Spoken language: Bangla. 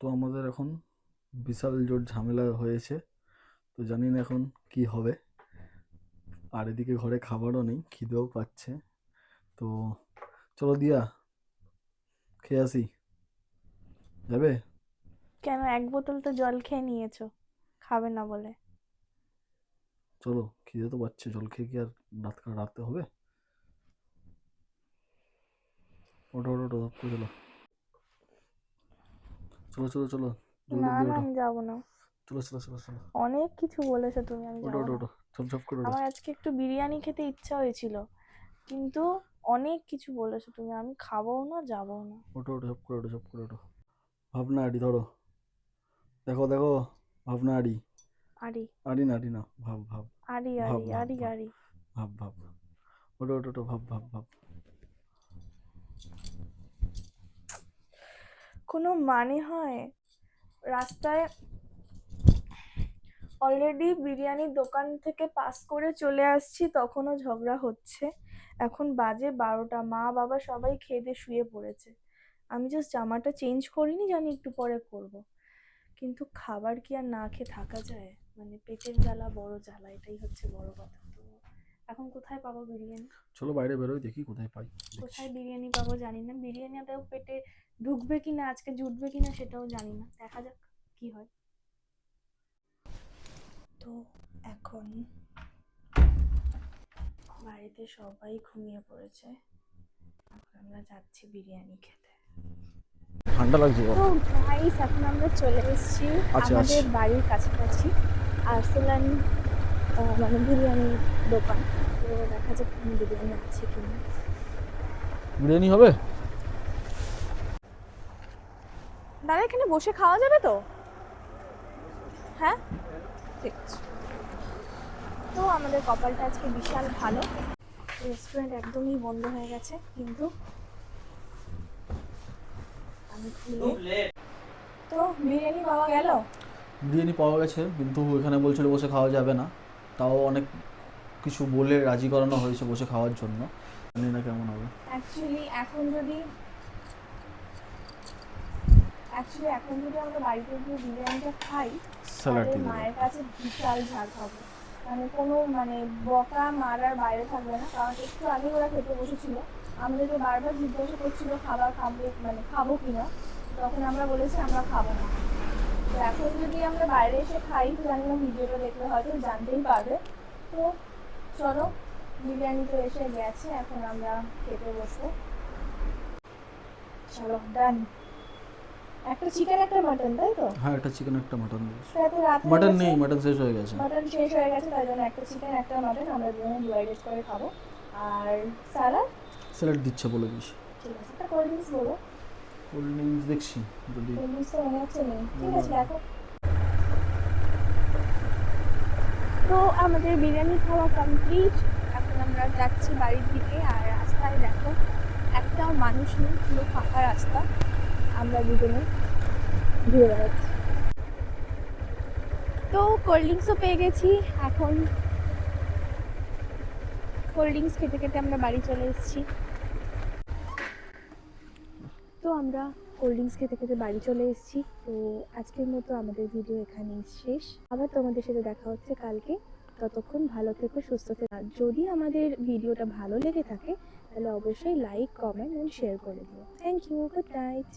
তো আমাদের এখন বিশাল জোর ঝামেলা হয়েছে। তো জানি না এখন কি হবে। আর এদিকে ঘরে খাবারও নেই খিদেও পাচ্ছে। তো চলো দিয়া খেয়ে আসি। যাবে? কেন এক বোতল তো জল খেয়ে নিয়েছো খাবে না বলে। চলো খিদে তো পাচ্ছে জল খেয়ে কি আর রাত রাখতে হবে? ওটা ওটা করে চলো। চলো চলো চলো না না আমি যাব না। চলো চলো চলো চলো। অনেক কিছু বলেছ তুমি আমি না। ওঠো ঝপ ঝপ করে আমার আজকে একটু বিরিয়ানি খেতে ইচ্ছা হয়েছিল কিন্তু অনেক কিছু বলেছ তুমি আমি খাবোও না যাব না। ওঠো ওঠো ঝপ করে ওঠো ঝপ করে ওঠো। ভাবনা আড়ি ধরো। দেখো দেখো ভাবনা আড়ি। আরি আড়ি না আড়ি না ভাব ভাব। আরি ভাব, আরি ভাব, আরি ভাব। ভাব ওঠো ওঠো ভাব ভাব ভাব। কোনো মানে হয়? রাস্তায় অলরেডি বিরিয়ানির দোকান থেকে পাস করে চলে আসছি তখনও ঝগড়া হচ্ছে। এখন বাজে বারোটা মা বাবা সবাই খেয়ে দিয়ে শুয়ে পড়েছে। আমি জাস্ট জামাটা চেঞ্জ করিনি জানি একটু পরে করব। কিন্তু খাবার কি আর না খেয়ে থাকা যায়? মানে পেটের জ্বালা বড় জ্বালা এটাই হচ্ছে বড় কথা। তো এখন কোথায় পাবো বিরিয়ানি? চলো বাইরে বেরোই দেখি কোথায় পাই। কোথায় বিরিয়ানি পাবো জানি না। বিরিয়ানিটাও পেটে ঢুকবে কি না আজকে জুটবে কি না সেটাও জানি না। দেখা যাক কি হয়। তো এখন বাড়িতে সবাই ঘুমিয়ে পড়েছে। এখন আমরা যাচ্ছি বিরিয়ানি খেতে। ঠান্ডা লাগছে তো গাইস এখন আমরা চলে এসেছি আচ্ছা, আমাদের আচ্ছা। বাড়ির কাছাকাছি আর্সেলান মানে বিরিয়ানি দোকান। তো দেখা যাক বিরিয়ানি আছে কিনা। বিরিয়ানি হবে? দাদা এখানে বসে খাওয়া যাবে তো? হ্যাঁ? ঠিক আছে। তো আমাদের কপালটা আজকে বিশাল ভালো। রেস্টুরেন্ট একদমই বন্ধ হয়ে গেছে কিন্তু তো বিরিয়ানি পাওয়া গেল? বিরিয়ানি পাওয়া গেছে কিন্তু এখানে বলছিল বসে খাওয়া যাবে না। তাও অনেক কিছু বলে রাজি করানো হয়েছে বসে খাওয়ার জন্য। জানি না কেমন হবে। অ্যাকচুয়ালি এখন যদি অ্যাকচুয়ালি এখন যদি আমরা বাড়িতে গিয়ে বিরিয়ানিটা খাই তাহলে মায়ের কাছে বিশাল ঝাড় খাব মানে কোনো মানে বকা মারার বাইরে থাকবে না। কারণ একটু আগে ওরা খেতে বসেছিল। আমাদেরকে বারবার জিজ্ঞাসা করছিল খাবার খাব মানে খাব কিনা? তখন আমরা বলেছি আমরা খাব না। তো এখন যদি আমরা বাইরে এসে খাই তো জানি না ভিডিওটা দেখলে হয়তো জানতেই পারবে। তো চলো বিরিয়ানি তো এসে গেছে এখন আমরা খেতে বসবো। চলো ডান একটা চিকেন একটা মাটন তাই তো? হ্যাঁ একটা চিকেন একটা মাটন মাটন নেই মাটন শেষ হয়ে গেছে। মাটন শেষ হয়ে গেছে তাই জন্য একটা চিকেন একটা মাটন আমরা দুজনে ডিভাইডেড করে খাব। আর স্যালাড স্যালাড দিচ্ছে বলে দিস ঠিক আছে একটা কোল্ড ড্রিঙ্কস বলো। কোল্ড ড্রিঙ্কস দেখছি যদি কোল্ড ড্রিঙ্কস তো মনে হচ্ছে নেই। ঠিক আছে দেখো। তো আমাদের বিরিয়ানি খাওয়া কমপ্লিট এখন আমরা যাচ্ছি বাড়ির দিকে আর রাস্তায় দেখো একটাও মানুষ নেই পুরো ফাঁকা রাস্তা। আমরা দুজনে ঘুরে বেড়াচ্ছি। তো কোল্ড ড্রিঙ্কসও পেয়ে গেছি। এখন কোল্ড ড্রিঙ্কস খেতে খেতে আমরা বাড়ি চলে এসেছি। তো আমরা কোল্ড ড্রিঙ্কস খেতে খেতে বাড়ি চলে এসেছি। তো আজকের মতো আমাদের ভিডিও এখানেই শেষ। আবার তোমাদের সাথে দেখা হচ্ছে কালকে। ততক্ষণ ভালো থেকো, সুস্থ থেকো। যদি আমাদের ভিডিওটা ভালো লেগে থাকে, তাহলে অবশ্যই লাইক কমেন্ট এন্ড শেয়ার করে দিও। Thank you good night